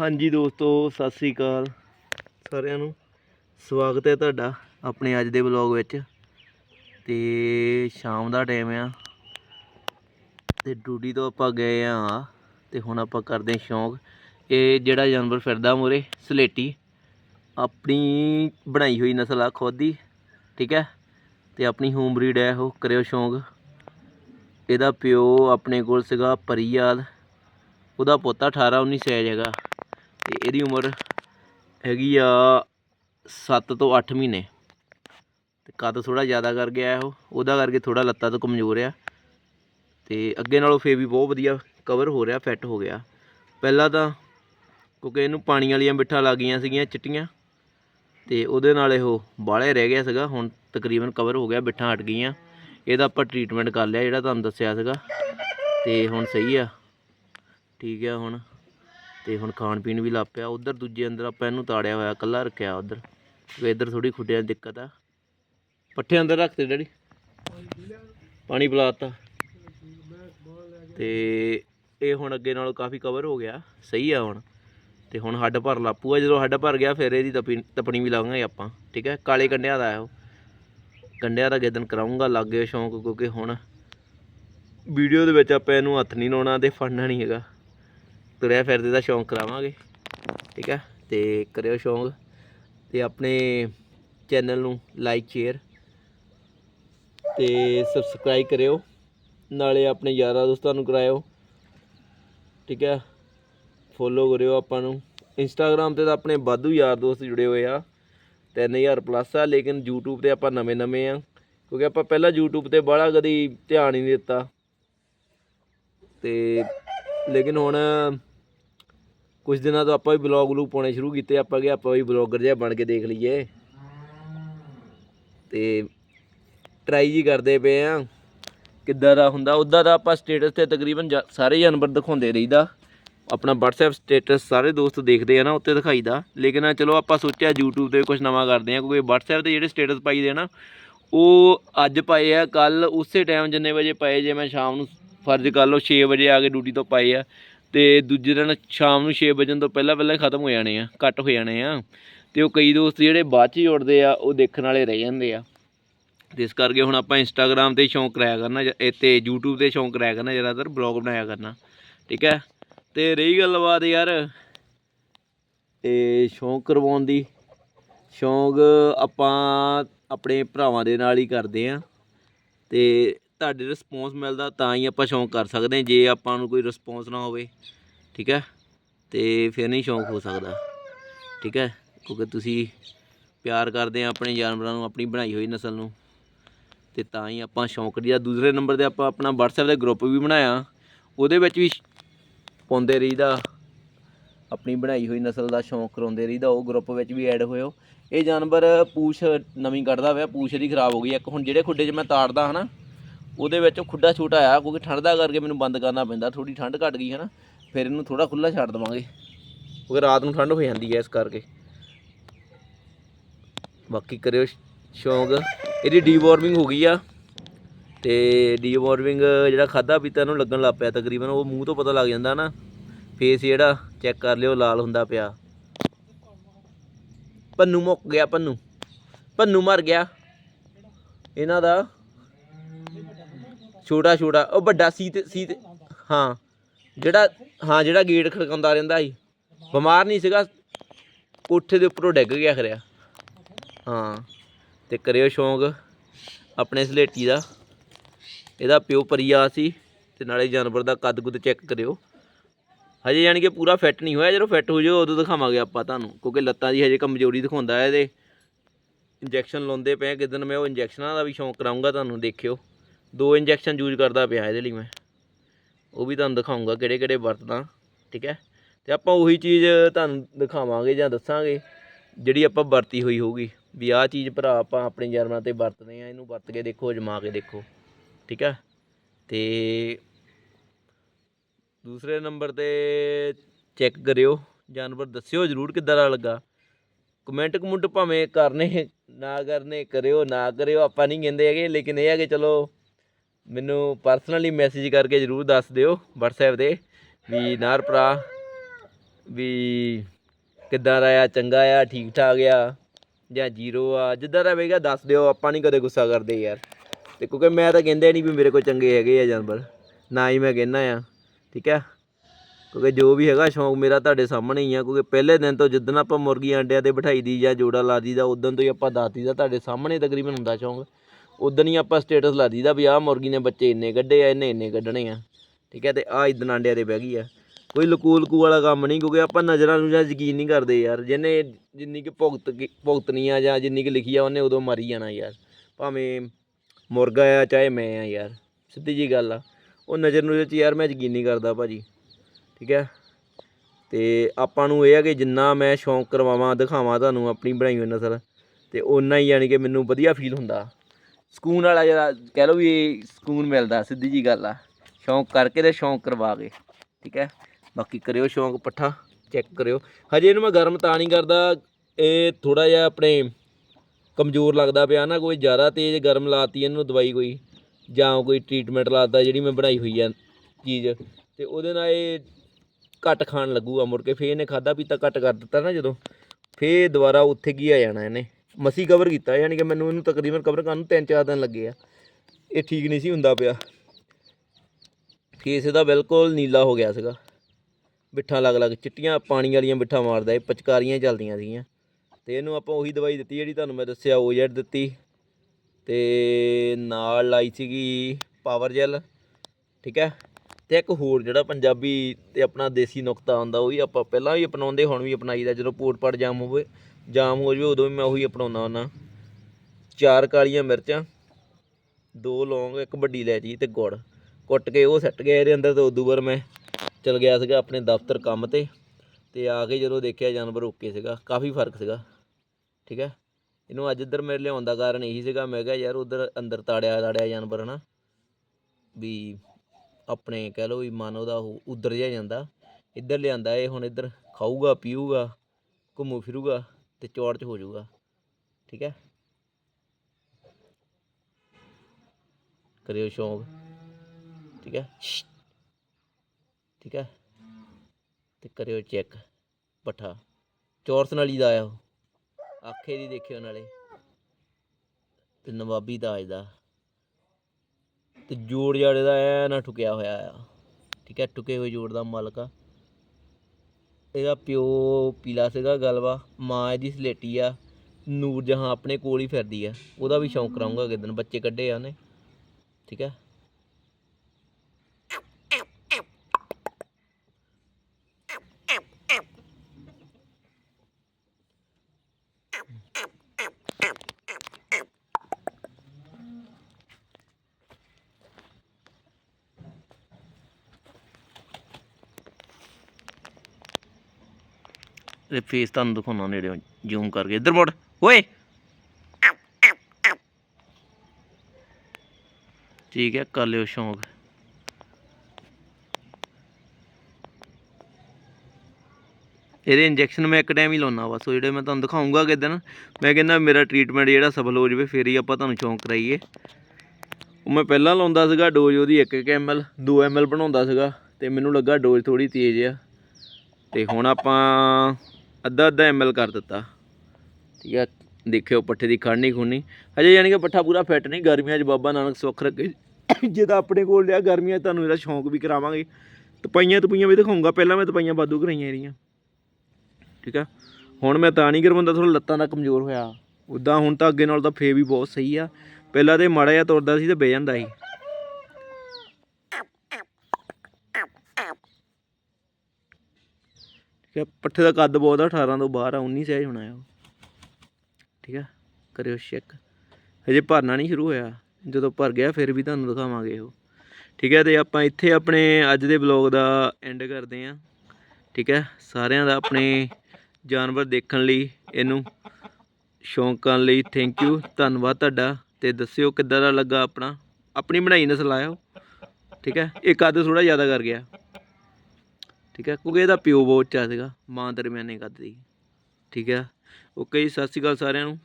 ਹਾਂਜੀ ਦੋਸਤੋ, ਸਤਿ ਸ੍ਰੀ ਅਕਾਲ। ਸਾਰਿਆਂ ਨੂੰ ਸਵਾਗਤ ਹੈ ਤੁਹਾਡਾ ਆਪਣੇ ਅੱਜ ਦੇ ਵਲੌਗ ਵਿੱਚ। ਤੇ ਸ਼ਾਮ ਦਾ ਟਾਈਮ ਆ। ਤੇ ਡਿਊਟੀ ਤੋਂ ਆਪਾਂ ਗਏ ਆ। ਤੇ ਹੁਣ ਆਪਾਂ ਕਰਦੇ ਸ਼ੌਂਕ। ਇਹ ਜਿਹੜਾ ਜਾਨਵਰ ਫਿਰਦਾ ਮੂਹਰੇ, ਸਲੇਟੀ, ਆਪਣੀ ਬਣਾਈ ਹੋਈ ਨਸਲ ਆ, ਖੁਦ ਦੀ, ਠੀਕ ਹੈ? ਤੇ ਆਪਣੀ ਹੋਮ ਬਰੀਡ ਹੈ ਉਹ, ਕਰਿਓ ਸ਼ੌਂਕ। ਇਹਦਾ ਪਿਓ ਆਪਣੇ ਕੋਲ ਸੀਗਾ, ਪਰੀਆਲ। ਉਹਦਾ ਪੋਤਾ 18 19 ਸਾਈਜ਼ ਹੈਗਾ। ਤੇ ਇਹਦੀ ਉਮਰ ਹੈਗੀ ਆ 7 ਤੋਂ 8 ਮਹੀਨੇ। ਤੇ ਕੱਦ ਥੋੜਾ ਜ਼ਿਆਦਾ ਕਰ ਗਿਆ ਉਹ ਉਹਦਾ ਕਰਕੇ ਥੋੜਾ ਲੱਤਾਂ ਤੋਂ ਕਮਜ਼ੋਰ ਆ। ਤੇ ਅੱਗੇ ਨਾਲੋਂ ਫੇਰ ਵੀ ਬਹੁਤ ਵਧੀਆ ਕਵਰ ਹੋ ਰਿਹਾ ਫਿੱਟ ਹੋ ਗਿਆ। ਪਹਿਲਾਂ ਤਾਂ ਕਿਉਂਕਿ ਇਹਨੂੰ ਪਾਣੀ ਵਾਲੀਆਂ ਬਿੱਠਾਂ ਲੱਗ ਗਈਆਂ ਸੀਗੀਆਂ, ਚਿੱਟੀਆਂ। ਤੇ ਉਹਦੇ ਨਾਲ ਇਹੋ ਬਾਹਲੇ ਰਹਿ ਗਿਆ ਸੀਗਾ, ਹੁਣ ਤਕਰੀਬਨ ਕਵਰ ਹੋ ਗਿਆ, ਬਿੱਠਾਂ ਹਟ ਗਈਆਂ। ਇਹਦਾ ਆਪਾਂ ਟ੍ਰੀਟਮੈਂਟ ਕਰ ਲਿਆ ਜਿਹੜਾ ਤੁਹਾਨੂੰ ਦੱਸਿਆ ਸੀਗਾ। ਤੇ ਹੁਣ ਸਹੀ ਆ। ਠੀਕ ਆ ਹੁਣ। ਤੇ ਹੁਣ ਖਾਣ ਪੀਣ ਵੀ ਲੱਗ ਪਿਆ। ਉਧਰ ਦੂਜੇ ਅੰਦਰ ਆਪਾਂ ਇਹਨੂੰ ਤਾੜਿਆ ਹੋਇਆ ਕੱਲਾ ਰੱਖਿਆ ਉਧਰ। ਵੀ ਇੱਧਰ ਥੋੜੀ ਖੁੱਡਿਆਂ ਦੀ ਦਿੱਕਤ ਆ। ਪੱਠੇ ਅੰਦਰ ਰੱਖਤੇ ਡੈਡੀ। ਪਾਣੀ ਪਿਲਾਤਾ ਤੇ ਇਹ ਹੁਣ ਅੱਗੇ ਨਾਲੋਂ ਕਾਫੀ ਕਵਰ ਹੋ ਗਿਆ। ਸਹੀ ਆ ਹੁਣ। ਤੇ ਹੁਣ ਹੱਡ ਭਰ ਲਾਪੂਆ ਜਦੋਂ ਹੱਡ ਭਰ ਗਿਆ, ਫਿਰ ਇਹਦੀ ਤਪੀ, ਤਪਣੀ ਵੀ ਲਾਵਾਂਗੇ ਆਪਾਂ। ਠੀਕ ਹੈ? ਕਾਲੇ ਕੰਡਿਆਂ ਦਾ ਹੈ ਉਹ ਕੰਡਿਆਂ ਦਾ ਗੇਦਨ ਕਰਾਉਂਗਾ ਲੱਗੇ ਸ਼ੌਂਕ, ਕਿਉਂਕਿ ਹੁਣ ਵੀਡੀਓ ਦੇ ਵਿੱਚ ਆਪਾਂ ਇਹਨੂੰ ਹੱਥ ਨਹੀਂ ਲਾਉਣਾ ਤੇ ਫੜਨਾ ਨਹੀਂ ਹੈਗਾ। ਤੁਰਿਆ ਫਿਰਦੇ ਦਾ ਸ਼ੌਂਕ ਕਰਾਵਾਂਗੇ, ਠੀਕ ਹੈ ਤੇ ਕਰਿਓ ਸ਼ੌਂਕ ਤੇ ਆਪਣੇ ਚੈਨਲ ਨੂੰ ਲਾਈਕ ਸ਼ੇਅਰ ਤੇ ਸਬਸਕ੍ਰਾਈਬ ਕਰਿਓ, ਨਾਲੇ ਆਪਣੇ ਯਾਰਾਂ ਦੋਸਤਾਂ ਨੂੰ ਕਰਾਇਓ, ਠੀਕ ਹੈ ਫੋਲੋ ਕਰਿਓ ਆਪਾਂ ਨੂੰ। ਇੰਸਟਾਗ੍ਰam ਤੇ ਤਾਂ ਆਪਣੇ ਵਾਧੂ ਯਾਰ ਦੋਸਤ ਜੁੜੇ ਹੋਏ ਆ 3000 ਪਲੱਸ ਆ, ਲੇਕਿਨ YouTube ਤੇ ਆਪਾਂ ਨਵੇਂ ਨਵੇਂ ਆ, ਕਿਉਂਕਿ ਆਪਾਂ ਪਹਿਲਾਂ YouTube ਤੇ ਬਾਹਲਾ ਕਦੀ ਧਿਆਨ ਹੀ ਨਹੀਂ ਦਿੱਤਾ। ਤੇ ਲੇਕਿਨ ਹੁਣ ਕੁਝ ਦਿਨਾਂ ਤੋਂ ਆਪਾਂ ਵੀ ਬਲੌਗ ਬਲੂਗ ਪਾਉਣੇ ਸ਼ੁਰੂ ਕੀਤੇ, ਆਪਾਂ ਕਿ ਆਪਾਂ ਵੀ ਬਲੌਗਰ ਜਿਹਾ ਬਣ ਕੇ ਦੇਖ ਲਈਏ। ਤੇ ਟਰਾਈ ਜੀ ਕਰਦੇ ਪਏ ਆ। ਕਿੱਦਾਂ ਦਾ ਹੁੰਦਾ? ਉੱਦਾਂ ਦਾ ਆਪਾਂ ਸਟੇਟਸ ਤੇ ਤਕਰੀਬਨ ਜਾ- ਸਾਰੇ ਜਾਨਵਰ ਦਿਖਾਉਂਦੇ ਰਹੀਦਾ। ਆਪਣਾ WhatsApp ਸਟੇਟਸ ਸਾਰੇ ਦੋਸਤ ਦੇਖਦੇ ਆ ਨਾ, ਉੱਤੇ ਦਿਖਾਈਦਾ। ਲੇਕਿਨ ਚਲੋ ਆਪਾਂ ਸੋਚਿਆ YouTube ਤੇ ਕੁਝ ਨਵਾਂ ਕਰਦੇ ਆ, ਕਿਉਂਕਿ WhatsApp ਤੇ ਜਿਹੜੇ ਸਟੇਟਸ ਪਾਈਦੇ ਆ ਨਾ, ਉਹ ਅੱਜ ਪਾਏ ਆ ਕੱਲ ਉਸੇ ਟਾਈਮ ਜਿੰਨੇ ਵਜੇ ਪਾਏ, ਜੇ ਮੈਂ ਸ਼ਾਮ ਨੂੰ ਫਰਜ਼ ਕਰ ਲਓ 6 ਵਜੇ ਆ ਕੇ ਡਿਊਟੀ ਤੋਂ ਪਾਏ ਆ। ਤੇ ਦੂਜੇ ਦਿਨ ਸ਼ਾਮ ਨੂੰ 6 ਵਜੇ ਤੋਂ ਪਹਿਲਾਂ ਪਹਿਲਾਂ ਖਤਮ ਹੋ ਜਾਣੇ ਆ ਕੱਟ ਹੋ ਜਾਣੇ ਆ। ਤੇ ਉਹ ਕਈ ਦੋਸਤ ਜਿਹੜੇ ਬਾਅਦ ਚ ਹੀ ਜੁੜਦੇ ਆ, ਉਹ ਦੇਖਣ ਵਾਲੇ ਰਹਿ ਜਾਂਦੇ ਆ। ਤੇ ਇਸ ਕਰਕੇ ਹੁਣ ਆਪਾਂ ਇੰਸਟਾਗ੍ਰam ਤੇ ਸ਼ੌਂਕ ਕਰਾਇਆ ਕਰਨਾ, ਜ- ਇਹ ਤੇ YouTube ਤੇ ਸ਼ੌਂਕ ਕਰਾਇਆ ਕਰਨਾ, ਜ਼ਿਆਦਾਤਰ ਬਲੌਗ ਬਣਾਇਆ ਕਰਨਾ। ਠੀਕ ਹੈ? ਤੇ ਰਹੀ ਗੱਲਬਾਤ ਯਾਰ ਇਹ ਸ਼ੌਂਕ ਕਰਵਾਉਣ ਦੀ। ਸ਼ੌਂਕ ਆਪਾਂ ਆਪਣੇ ਭਰਾਵਾਂ ਦੇ ਨਾਲ ਹੀ ਕਰਦੇ ਆ। ਤੇ ਤੁਹਾਡੇ ਰਿਸਪੌਂਸ ਮਿਲਦਾ ਤਾਂ ਹੀ ਆਪਾਂ ਸ਼ੌਂਕ ਕਰ ਸਕਦੇ ਹਾਂ, ਜੇ ਆਪਾਂ ਨੂੰ ਕੋਈ ਰਿਸਪੌਂਸ ਨਾ ਹੋਵੇ, ਠੀਕ ਹੈ? ਤੇ ਫਿਰ ਨਹੀਂ ਸ਼ੌਂਕ ਹੋ ਸਕਦਾ, ਠੀਕ ਹੈ? ਕਿਉਂਕਿ ਤੁਸੀਂ ਪਿਆਰ ਕਰਦੇ ਆ ਆਪਣੇ ਜਾਨਵਰਾਂ ਨੂੰ, ਆਪਣੀ ਬਣਾਈ ਹੋਈ ਨਸਲ ਨੂੰ, ਤੇ ਤਾਂ ਹੀ ਆਪਾਂ ਸ਼ੌਂਕ ਦੀ ਦੂਸਰੇ ਨੰਬਰ ਤੇ ਆਪਾਂ ਆਪਣਾ WhatsApp ਦਾ ਗਰੁੱਪ ਵੀ ਬਣਾਇਆ, ਉਹਦੇ ਵਿੱਚ ਵੀ ਪਾਉਂਦੇ ਰਹੀਦਾ, ਆਪਣੀ ਬਣਾਈ ਹੋਈ ਨਸਲ ਦਾ ਸ਼ੌਂਕ ਕਰਾਉਂਦੇ ਰਹੀਦਾ, ਉਹ ਗਰੁੱਪ ਵਿੱਚ ਵੀ ਐਡ ਹੋਇਓ। ਇਹ ਜਾਨਵਰ ਪੂਛ ਨਵੀਂ ਕੱਢਦਾ ਹੋਇਆ ਪੂਛ ਦੀ ਖਰਾਬ ਹੋ ਗਈ ਇੱਕ ਹੁਣ ਜਿਹੜੇ ਖੁੱਡੇ 'ਚ ਮੈਂ ਤਾੜਦਾ ਹਨਾ ਉਹਦੇ ਵਿੱਚ ਖੁੱਡਾ ਛੋਟਾ ਆਇਆ, ਕਿਉਂਕਿ ਠੰਡ ਦਾ ਕਰਕੇ ਮੈਨੂੰ ਬੰਦ ਕਰਨਾ ਪੈਂਦਾ ਥੋੜੀ ਠੰਡ ਘਟ ਗਈ ਹੈ ਨਾ, ਫਿਰ ਇਹਨੂੰ ਥੋੜਾ ਖੁੱਲਾ ਛੱਡ ਦਵਾਂਗੇ। ਕਿਉਂਕਿ ਰਾਤ ਨੂੰ ਠੰਡ ਹੋ ਜਾਂਦੀ ਹੈ ਇਸ ਕਰਕੇ। ਬਾਕੀ ਕਰਿਓ ਸ਼ੌਂਕ। ਇਹਦੀ ਡੀਵਾਰਮਿੰਗ ਹੋ ਗਈ ਆ। ਤੇ ਡੀਵਾਰਮਿੰਗ ਜਿਹੜਾ ਖਾਦਾ ਪੀਤਾ ਨੂੰ ਲੱਗਣ ਲੱਗ ਪਿਆ ਤਕਰੀਬਨ, ਉਹ ਮੂੰਹ ਤੋਂ ਪਤਾ ਲੱਗ ਜਾਂਦਾ ਨਾ। ਫੇਸ ਜਿਹੜਾ ਚੈੱਕ ਕਰ ਲਿਓ, ਲਾਲ ਹੁੰਦਾ ਪਿਆ। ਪੰਨੂ ਮੁੱਕ ਗਿਆ, ਪੰਨੂ। ਪੰਨੂ ਮਰ ਗਿਆ। ਇਹਨਾਂ ਦਾ ਛੋਟਾ ਛੋਟਾ ਉਹ ਵੱਡਾ ਸੀ ਤੇ ਸੀ ਤੇ ਹਾਂ ਜਿਹੜਾ ਹਾਂ ਜਿਹੜਾ ਗੇਟ ਖੜਕਾਉਂਦਾ ਰਹਿੰਦਾ ਸੀ। ਬਿਮਾਰ ਨਹੀਂ ਸੀਗਾ ਕੋਠੇ ਦੇ ਉੱਪਰੋਂ ਡਿੱਗ ਗਿਆ ਖਰਿਆ। ਹਾਂ ਤੇ ਕਰਿਓ ਸ਼ੌਂਕ ਆਪਣੇ ਸਲੇਟੀ ਦਾ। ਇਹਦਾ ਪਿਓ ਪਰੀਆ ਸੀ ਤੇ ਨਾਲੇ ਜਾਨਵਰ ਦਾ ਕੱਦ ਕੁੱਦ ਚੈੱਕ ਕਰਿਓ। ਹਜੇ ਯਾਨੀ ਕਿ ਪੂਰਾ ਫਿੱਟ ਨਹੀਂ ਹੋਇਆ ਜਦੋਂ ਫਿੱਟ ਹੋ ਜਾਓ ਉਦੋਂ ਦਿਖਾਵਾਂਗੇ ਆਪਾਂ ਤੁਹਾਨੂੰ ਕਿਉਂਕਿ ਲੱਤਾਂ ਦੀ ਹਜੇ ਕਮਜ਼ੋਰੀ ਦਿਖਾਉਂਦਾ ਹੈ ਇਹਦੇ। ਇੰਜੈਕਸ਼ਨ ਲਾਉਂਦੇ ਪਏ ਕਿਸ ਦਿਨ ਮੈਂ ਉਹ ਇੰਜੈਕਸ਼ਨਾਂ ਦਾ ਵੀ ਸ਼ੌਂਕ ਕਰਾਉਂਗਾ ਤੁਹਾਨੂੰ ਦੇਖਿਓ। ਦੋ ਇੰਜੈਕਸ਼ਨ ਯੂਜ਼ ਕਰਦਾ ਪਿਆ ਇਹਦੇ ਲਈ ਮੈਂ। ਉਹ ਵੀ ਤੁਹਾਨੂੰ ਦਿਖਾਉਂਗਾ ਕਿਹੜੇ ਕਿਹੜੇ ਵਰਤਦਾ, ਠੀਕ ਹੈ? ਤੇ ਆਪਾਂ ਉਹੀ ਚੀਜ਼ ਤੁਹਾਨੂੰ ਦਿਖਾਵਾਂਗੇ ਜਾਂ ਦੱਸਾਂਗੇ, ਜਿਹੜੀ ਆਪਾਂ ਵਰਤੀ ਹੋਈ ਹੋਊਗੀ। ਵੀ ਆਹ ਚੀਜ਼ ਭਰਾ ਆਪਾਂ ਆਪਣੇ ਜਾਨਵਰਾਂ ਤੇ ਵਰਤਦੇ ਆ ਇਹਨੂੰ ਵਰਤ ਕੇ ਦੇਖੋ, ਅਜਮਾ ਕੇ ਦੇਖੋ, ਠੀਕ ਹੈ? ਤੇ ਦੂਸਰੇ ਨੰਬਰ ਤੇ ਚੈੱਕ ਕਰਿਓ, ਜਾਨਵਰ ਦੱਸਿਓ ਜਰੂਰ ਕਿੱਦਾਂ ਦਾ ਲੱਗਾ। ਕਮੈਂਟ ਕਮੁੰਟ ਭਾਵੇਂ ਕਰਨੇ, ਨਾ ਕਰਨੇ ਕਰਿਓ, ਨਾ ਕਰਿਓ, ਆਪਾਂ ਨਹੀਂ ਕਹਿੰਦੇ ਹੈਗੇ, ਲੇਕਿਨ ਇਹ ਹੈ ਕਿ ਚਲੋ ਮੈਨੂੰ ਪਰਸਨਲੀ ਮੈਸੇਜ ਕਰਕੇ ਜਰੂਰ ਦੱਸ ਦਿਓ WhatsApp ਤੇ ਵੀ ਨਾਰ ਭਰਾ, ਵੀ ਕਿੱਦਾਂ ਦਾ ਆ, ਚੰਗਾ ਆ ਠੀਕ ਠਾਕ ਆ, ਜਾਂ ਜ਼ੀਰੋ ਆ, ਜਿੱਦਾਂ ਦਾ ਹੋਵੇਗਾ ਦੱਸ ਦਿਓ, ਆਪਾਂ ਨਹੀਂ ਕਦੇ ਗੁੱਸਾ ਕਰਦੇ ਯਾਰ। ਤੇ ਕਿਉਂਕਿ ਮੈਂ ਤਾਂ ਕਹਿੰਦਾ ਨਹੀਂ ਵੀ ਮੇਰੇ ਕੋਲ ਚੰਗੇ ਹੈਗੇ ਆ ਜਾਨਵਰ, ਨਾ ਹੀ ਮੈਂ ਕਹਿੰਦਾ ਆ, ਠੀਕ ਹੈ ਕਿਉਂਕਿ ਜੋ ਵੀ ਹੈਗਾ ਸ਼ੌਂਕ ਮੇਰਾ ਤੁਹਾਡੇ ਸਾਹਮਣੇ ਹੀ ਆ, ਕਿਉਂਕਿ ਪਹਿਲੇ ਦਿਨ ਤੋਂ ਜਿੱਦਣ ਆਪਾਂ ਮੁਰਗੀ ਅੰਡਿਆਂ ਤੇ ਬਿਠਾਈ ਦੀ ਜਾਂ ਜੋੜਾ ਲਾ ਦੀ ਦਾ, ਉਦੋਂ ਤੋਂ ਹੀ ਆਪਾਂ ਦੱਸਦੀ ਦਾ ਤੁਹਾਡੇ ਸਾਹਮਣੇ ਤਕਰੀਬਨ ਹੁੰਦਾ ਸ਼ੌਂਕ। ਉਦੋਂ ਹੀ ਆਪਾਂ ਸਟੇਟਸ ਲਾ ਦੀ ਦਾ ਵੀ ਆਹ ਮੁਰਗੀ ਨੇ ਬੱਚੇ ਇੰਨੇ ਕੱਢੇ ਆ, ਇਹਨੇ ਇੰਨੇ ਕੱਢਣੇ ਆ। ਠੀਕ ਹੈ, ਤੇ ਆਹ ਇਦਣ ਅੰਡਿਆਂ ਤੇ ਬਹਿ ਗਈ ਆ। ਕੋਈ ਲਕੂਲ ਕੂ ਵਾਲਾ ਕੰਮ ਨਹੀਂ, ਕਿਉਂਕਿ ਆਪਾਂ ਨਜ਼ਰਾਂ ਨੂੰ ਜਾਂ ਯਕੀਨ ਨਹੀਂ ਕਰਦੇ ਯਾਰ। ਜਿਹਨੇ ਜਿੰਨੀ ਕਿ ਭੁਗਤ ਕੀ- ਭੁਗਤਣੀ ਆ ਜਾਂ ਜਿੰਨੀ ਕਿ ਲਿਖੀ ਆ, ਉਹਨੇ ਉਦੋਂ ਮਰੀ ਜਾਣਾ ਯਾਰ। ਭਾਵੇਂ ਮੁਰਗਾ ਆ, ਚਾਹੇ ਮੈਂ ਆ ਯਾਰ। ਸਿੱਧੀ ਜੀ ਗੱਲ ਆ। ਉਹ ਨਜ਼ਰ ਨੂੰ ਚ ਯਾਰ ਮੈਂ ਯਕੀਨ ਨਹੀਂ ਕਰਦਾ ਭਾਜੀ। ਠੀਕ ਹੈ? ਤੇ ਆਪਾਂ ਨੂੰ ਇਹ ਆ ਕਿ ਜਿੰਨਾ ਮੈਂ ਸ਼ੌਂਕ ਕਰਵਾਵਾਂ, ਦਿਖਾਵਾਂ ਤੁਹਾਨੂੰ ਆਪਣੀ ਬਣਾਈ ਹੋਈ ਨਸਲ, ਤੇ ਓਨਾ ਹੀ ਯਾਨੀ ਕਿ ਮੈਨੂੰ ਵਧੀਆ ਫੀਲ ਹੁੰਦਾ। ਸਕੂਨ ਵਾਲਾ ਜਿਹੜਾ ਕਹਿ ਲਓ ਵੀ ਸਕੂਨ ਮਿਲਦਾ, ਸਿੱਧੀ ਜੀ ਗੱਲ ਆ। ਸ਼ੌਂਕ ਕਰਕੇ ਤੇ ਸ਼ੌਂਕ ਕਰਵਾ ਕੇ, ਠੀਕ ਹੈ? ਬਾਕੀ ਕਰਿਓ ਸ਼ੌਂਕ ਪੱਠਾ ਚੈੱਕ ਕਰਿਓ। ਹਜੇ ਇਹਨੂੰ ਮੈਂ ਗਰਮ ਤਾਂ ਨਹੀਂ ਕਰਦਾ, ਇਹ ਥੋੜਾ ਜਿਹਾ ਆਪਣੇ ਕਮਜ਼ੋਰ ਲੱਗਦਾ ਪਿਆ ਨਾ, ਕੋਈ ਜ਼ਿਆਦਾ ਤੇਜ਼ ਗਰਮ ਲਾਤੀ ਇਹਨੂੰ ਦਵਾਈ ਕੋਈ, ਜਾਂ ਕੋਈ ਟ੍ਰੀਟਮੈਂਟ ਲਾਤਾ ਜਿਹੜੀ ਮੈਂ ਬਣਾਈ ਹੋਈ ਆ ਚੀਜ਼, ਤੇ ਉਹਦੇ ਨਾਲ ਇਹ ਘੱਟ ਖਾਣ ਲੱਗੂਗਾ ਮੁੜ ਕੇ। ਫੇਰ ਇਹਨੇ ਖਾਦਾ ਪੀਤਾ ਘੱਟ ਕਰ ਦਿੱਤਾ ਨਾ ਜਦੋਂ, ਫੇਰ ਦੁਬਾਰਾ ਉੱਥੇ ਕੀ ਆ ਜਾਣਾ ਇਹਨੇ? ਮਸੀ ਕਵਰ ਕੀਤਾ, ਯਾਨੀ ਕਿ ਮੈਨੂੰ ਇਹਨੂੰ ਤਕਰੀਬਨ ਕਵਰ ਕਰਨ ਨੂੰ ਤਿੰਨ ਚਾਰ ਦਿਨ ਲੱਗੇ ਆ। ਇਹ ਠੀਕ ਨਹੀਂ ਸੀ ਹੁੰਦਾ ਪਿਆ। ਫੇਸ ਇਹਦਾ ਬਿਲਕੁਲ ਨੀਲਾ ਹੋ ਗਿਆ ਸੀਗਾ। ਬਿੱਠਾਂ ਅਲੱਗ ਅਲੱਗ, ਚਿੱਟੀਆਂ, ਪਾਣੀ ਵਾਲੀਆਂ ਬਿੱਠਾਂ ਮਾਰਦਾ ਇਹ, ਪਚਕਾਰੀਆਂ ਹੀ ਚੱਲਦੀਆਂ ਸੀਗੀਆਂ। ਤੇ ਇਹਨੂੰ ਆਪਾਂ ਉਹੀ ਦਵਾਈ ਦਿੱਤੀ ਜਿਹੜੀ ਤੁਹਾਨੂੰ ਮੈਂ ਦੱਸਿਆ ਓਜੈਡ ਦਿੱਤੀ। ਤੇ ਨਾਲ ਲਾਈ ਸੀਗੀ ਪਾਵਰ ਜੈਲ ਠੀਕ ਹੈ? ਤੇ ਇੱਕ ਹੋਰ ਜਿਹੜਾ ਪੰਜਾਬੀ ਤੇ ਆਪਣਾ ਦੇਸੀ ਨੁਕਤਾ ਹੁੰਦਾ, ਉਹ ਵੀ ਆਪਾਂ ਪਹਿਲਾਂ ਵੀ ਅਪਣਾਉਂਦੇ, ਹੁਣ ਵੀ ਅਪਣਾਈਦਾ, ਜਦੋਂ ਪੋਟ ਪੜ ਜਾਮ ਹੋਵੇ, ਜਾਮ ਹੋ ਜਾਵੇ, ਉਦੋਂ ਵੀ ਮੈਂ ਉਹੀ ਅਪਣਾਉਂਦਾ ਹੁੰਦਾ। ਚਾਰ ਕਾਲੀਆਂ ਮਿਰਚਾਂ, ਦੋ ਲੌਂਗ, ਇੱਕ ਵੱਡੀ ਇਲਾਇਚੀ ਤੇ ਗੁੜ। ਕੁੱਟ ਕੇ ਉਹ ਸੱਟ ਗਿਆ ਇਹਦੇ ਅੰਦਰ ਤੇ ਉਦੋਂ ਬਾਅਦ ਮੈਂ ਚਲ ਗਿਆ ਸੀਗਾ ਆਪਣੇ ਦਫ਼ਤਰ ਕੰਮ ਤੇ ਤੇ ਆ ਕੇ ਜਦੋਂ ਦੇਖਿਆ ਜਾਨਵਰ ਓਕੇ ਸੀਗਾ, ਕਾਫੀ ਫ਼ਰਕ ਸੀਗਾ, ਠੀਕ ਹੈ? ਇਹਨੂੰ ਅੱਜ ਇੱਧਰ ਮੇਰੇ ਲਿਆਉਣ ਦਾ ਕਾਰਨ ਇਹੀ ਸੀਗਾ, ਮੈਂ ਕਿਹਾ ਯਾਰ ਉਧਰ ਅੰਦਰ ਤਾੜਿਆ ਤਾੜਿਆ ਜਾਨਵਰ ਹਨਾ, ਵੀ ਆਪਣੇ ਕਹਿ ਲਓ ਵੀ ਮਨ ਉਹਦਾ ਉਹ ਉਧਰ ਜਿਹਾ ਜਾਂਦਾ, ਇੱਧਰ ਲਿਆਂਦਾ ਇਹ, ਹੁਣ ਇੱਧਰ ਖਾਊਗਾ, ਪੀਊਗਾ, ਘੁੰਮੂ ਫਿਰੂਗਾ ਤੇ ਚੌੜ ਚ ਹੋ ਜਾਊਗਾ, ਠੀਕ ਹੈ? ਕਰਿਓ ਸ਼ੌਂਕ, ਠੀਕ ਹੈ? ਠੀਕ ਹੈ? ਤੇ ਕਰਿਓ ਚੈੱਕ, ਪੱਠਾ, ਚੌਰਸ ਨਾਲੀ ਦਾ ਆਇਆ ਉਹ, ਆਖੇ ਦੀ ਦੇਖਿਓ ਨਾਲੇ, ਤੇ ਨਵਾਬੀ ਦਾਜ ਦਾ। ਤੇ ਜੋੜ ਜਾੜੇ ਦਾ ਐ ਨਾ ਠੁਕਿਆ ਹੋਇਆ ਆ। ਠੀਕ ਹੈ, ਟੁਕੇ ਹੋਏ ਜੋੜ ਦਾ ਮਾਲਕ ਆ। ਇਹਦਾ ਪਿਓ ਪੀਲਾ ਸੀਗਾ ਗਲਵਾ ਮਾਂ ਇਹਦੀ ਸਲੇਟੀ ਆ। ਨੂਰ ਜਹਾਂ ਆਪਣੇ ਕੋਲ ਹੀ ਫਿਰਦੀ ਆ। ਉਹਦਾ ਵੀ ਸ਼ੌਂਕ ਕਰਾਉਂਗਾ ਕਿਸ ਬੱਚੇ ਕੱਢੇ ਆ ਉਹਨੇ। ਠੀਕ ਹੈ। ਇਹ ਫੇਸ ਤੁਹਾਨੂੰ ਦਿਖਾਉਣਾ ਨੇੜੇ ਜ਼ੂਮ ਕਰਕੇ। ਇੱਧਰ ਮੁੜ। ਓਏ! ਠੀਕ ਹੈ, ਕਰ ਲਿਓ ਸ਼ੌਂਕ। ਇਹਦੇ ਇੰਜੈਕਸ਼ਨ ਮੈਂ ਇੱਕ ਟਾਈਮ ਹੀ ਲਾਉਣਾ ਬਸ। ਉਹ ਜਿਹੜੇ ਮੈਂ ਤੁਹਾਨੂੰ ਦਿਖਾਉਂਗਾ ਕਿਸ ਦਿਨ, ਮੈਂ ਕਹਿੰਦਾ ਮੇਰਾ ਟ੍ਰੀਟਮੈਂਟ ਜਿਹੜਾ ਸਫਲ ਹੋ ਜਾਵੇ, ਫੇਰ ਹੀ ਆਪਾਂ ਤੁਹਾਨੂੰ ਸ਼ੌਂਕ ਕਰਾਈਏ। ਉਹ ਮੈਂ ਪਹਿਲਾਂ ਲਾਉਂਦਾ ਸੀਗਾ ਡੋਜ਼ ਉਹਦੀ 1 ਐਮਐਲ 2 ਐਮਐਲ ਬਣਾਉਂਦਾ ਸੀਗਾ, ਤੇ ਮੈਨੂੰ ਲੱਗਾ ਡੋਜ਼ ਥੋੜੀ ਤੇਜ਼ ਆ। ਤੇ ਹੁਣ ਆਪਾਂ ਅੱਧਾ ਅੱਧਾ ਐਮਐਲ ਕਰ ਦਿੱਤਾ। ਠੀਕ ਹੈ ਦੇਖਿਓ ਪੱਠੇ ਦੀ ਖੜਨੀ ਖੁਣੀ ਹਜੇ ਯਾਨੀ ਕਿ ਪੱਠਾ ਪੂਰਾ ਫਿੱਟ ਨਹੀਂ, ਗਰਮੀਆਂ 'ਚ ਬਾਬਾ ਨਾਨਕ ਸੁੱਖ ਰੱਖੇ। ਜੇ ਤਾਂ ਆਪਣੇ ਕੋਲ ਲਿਆ, ਗਰਮੀਆਂ 'ਚ ਤੁਹਾਨੂੰ ਇਹਦਾ ਸ਼ੌਂਕ ਵੀ ਕਰਾਵਾਂਗੇ। ਤਪਈਆਂ ਤਪਈਆਂ ਵੀ ਦਿਖਾਉਂਗਾ, ਪਹਿਲਾਂ ਮੈਂ ਤਪਈਆਂ ਵਾਧੂ ਕਰਾਈਆਂ ਇਹਦੀਆਂ। ਠੀਕ ਆ, ਹੁਣ ਮੈਂ ਤਾਂ ਨਹੀਂ ਕਰਵਾਉਂਦਾ ਥੋੜਾ ਲੱਤਾਂ ਦਾ ਕਮਜ਼ੋਰ ਹੋਇਆ। ਉਦਾਂ ਹੁਣ ਤਾਂ ਅੱਗੇ ਨਾਲ ਤਾਂ ਫੇ ਵੀ ਬਹੁਤ ਸਹੀ ਆ। ਪਹਿਲਾਂ ਤੇ ਮਾੜਾ ਜਿਹਾ ਤੁਰਦਾ ਸੀ ਤੇ ਬਹਿ ਜਾਂਦਾ ਸੀ। ਠੀਕ ਹੈ ਪੱਠੇ ਦਾ ਕੱਦ ਬਹੁਤ ਆ 18 ਤੋਂ ਬਾਹਰ ਆ 19 ਸਾਈਜ਼ ਹੋਣਾ ਆ ਉਹ। ਠੀਕ ਹੈ ਕਰਿਓ ਚੈੱਕ ਹਜੇ ਭਰਨਾ ਨਹੀਂ ਸ਼ੁਰੂ ਹੋਇਆ। ਜਦੋਂ ਭਰ ਗਿਆ, ਫਿਰ ਵੀ ਤੁਹਾਨੂੰ ਦਿਖਾਵਾਂਗੇ ਉਹ। ਠੀਕ ਹੈ ਤੇ ਆਪਾਂ ਇੱਥੇ ਆਪਣੇ ਅੱਜ ਦੇ ਬਲੌਗ ਦਾ ਐਂਡ ਕਰਦੇ ਆਂ। ਠੀਕ ਹੈ ਸਾਰਿਆਂ ਦਾ ਆਪਣੇ ਜਾਨਵਰ ਦੇਖਣ ਲਈ ਇਹਨੂੰ ਸ਼ੌਂਕ ਕਰਨ ਲਈ ਥੈਂਕ ਯੂ ਧੰਨਵਾਦ ਤੁਹਾਡਾ। ਤੇ ਦੱਸਿਓ ਕਿੱਦਾਂ ਦਾ ਲੱਗਾ ਆਪਣਾ। ਆਪਣੀ ਬਣਾਈ ਨਸਲ ਆਇਓ ਠੀਕ ਹੈ ਇਹ ਕੱਦ ਥੋੜਾ ਜ਼ਿਆਦਾ ਕਰ ਗਿਆ। ਠੀਕ ਹੈ? ਕਿਉਂਕਿ ਇਹਦਾ ਪਿਓ ਬਹੁਤ ਉੱਚਾ ਸੀਗਾ, ਮਾਂ ਦਰਮਿਆਨੇ ਕੱਦ ਦੀ ਠੀਕ ਹੈ? ਓਕੇ ਜੀ, ਸਤਿ ਸ਼੍ਰੀ ਅਕਾਲ ਸਾਰਿਆਂ ਨੂੰ।